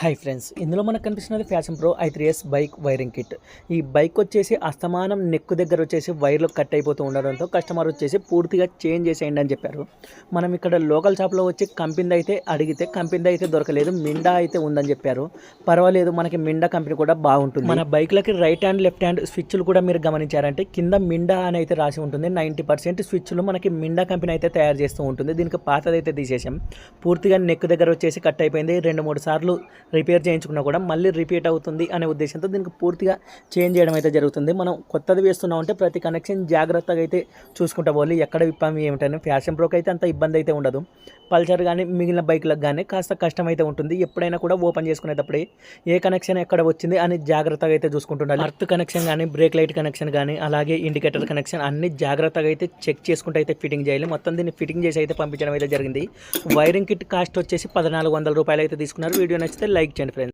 Hi friends ఇందులో మనకు కనిపిస్తున్నది fashion pro I three S bike wiring kit. ఈ బైక్ వచ్చేసి అస్తమానం నెక్ దగ్గర వచ్చేసి వైర్లు కట్ అయిపోతూ ఉండడంతో కస్టమర్ వచ్చేసి పూర్తిగా చేంజ్ చేసేయండి అని చెప్పారు. మనం ఇక్కడ లోకల్ షాప్లో వచ్చి కంపెనీ అయితే అడిగితే కంపెనీ అయితే దొరకలేదు మిండా అయితే ఉందని చెప్పారు. పర్వాలేదు మనకి మిండా కంపెనీ కూడా బాగుంటుంది. మన బైక్లకి రైట్ హ్యాండ్ లెఫ్ట్ హ్యాండ్ స్విచ్లు కూడా మీరు గమనించారంటే కింద మిండా అని అయితే రాసి ఉంటుంది. నైంటీ పర్సెంట్ స్విచ్లు మనకి మిండా కంపెనీ అయితే తయారు చేస్తూ ఉంటుంది. దీనికి పాతది అయితే తీసేసాం పూర్తిగా నెక్ దగ్గర వచ్చేసి కట్ అయిపోయింది. రెండు మూడు సార్లు రిపేర్ చేయించుకున్నా కూడా మళ్ళీ రిపీట్ అవుతుంది అనే ఉద్దేశంతో దీనికి పూర్తిగా చేంజ్ చేయడం అయితే జరుగుతుంది. మనం కొత్తది వేస్తున్నాం అంటే ప్రతి కనెక్షన్ జాగ్రత్తగా అయితే చూసుకుంటా పోలి ఎక్కడ విప్పాము ఏమిటని ఫ్యాషన్ ప్రోకి అయితే అంత ఇబ్బంది అయితే ఉండదు. పల్సర్ కానీ మిగిలిన బైక్లకు కానీ కాస్త కష్టం అయితే ఉంటుంది. ఎప్పుడైనా కూడా ఓపెన్ చేసుకునేటప్పుడే ఏ కనెక్షన్ ఎక్కడ వచ్చింది అని జాగ్రత్తగా అయితే చూసుకుంటుండాలి. అర్త్ కనెక్షన్ కానీ బ్రేక్ లైట్ కనెక్షన్ కానీ అలాగే ఇండికేటర్ కనెక్షన్ అన్ని జాగ్రత్తగా అయితే చెక్ చేసుకుంటూ అయితే ఫిట్టింగ్ చేయాలి. మొత్తం దీన్ని ఫిట్టింగ్ చేసి అయితే పంపించడం అయితే జరిగింది. వైరింగ్ కిట్ కాస్ట్ వచ్చేసి పద్నాలుగు వందల రూపాయలు అయితే తీసుకున్నారు. వీడియో నచ్చితే లైక్ చేయండి ఫ్రెండ్స్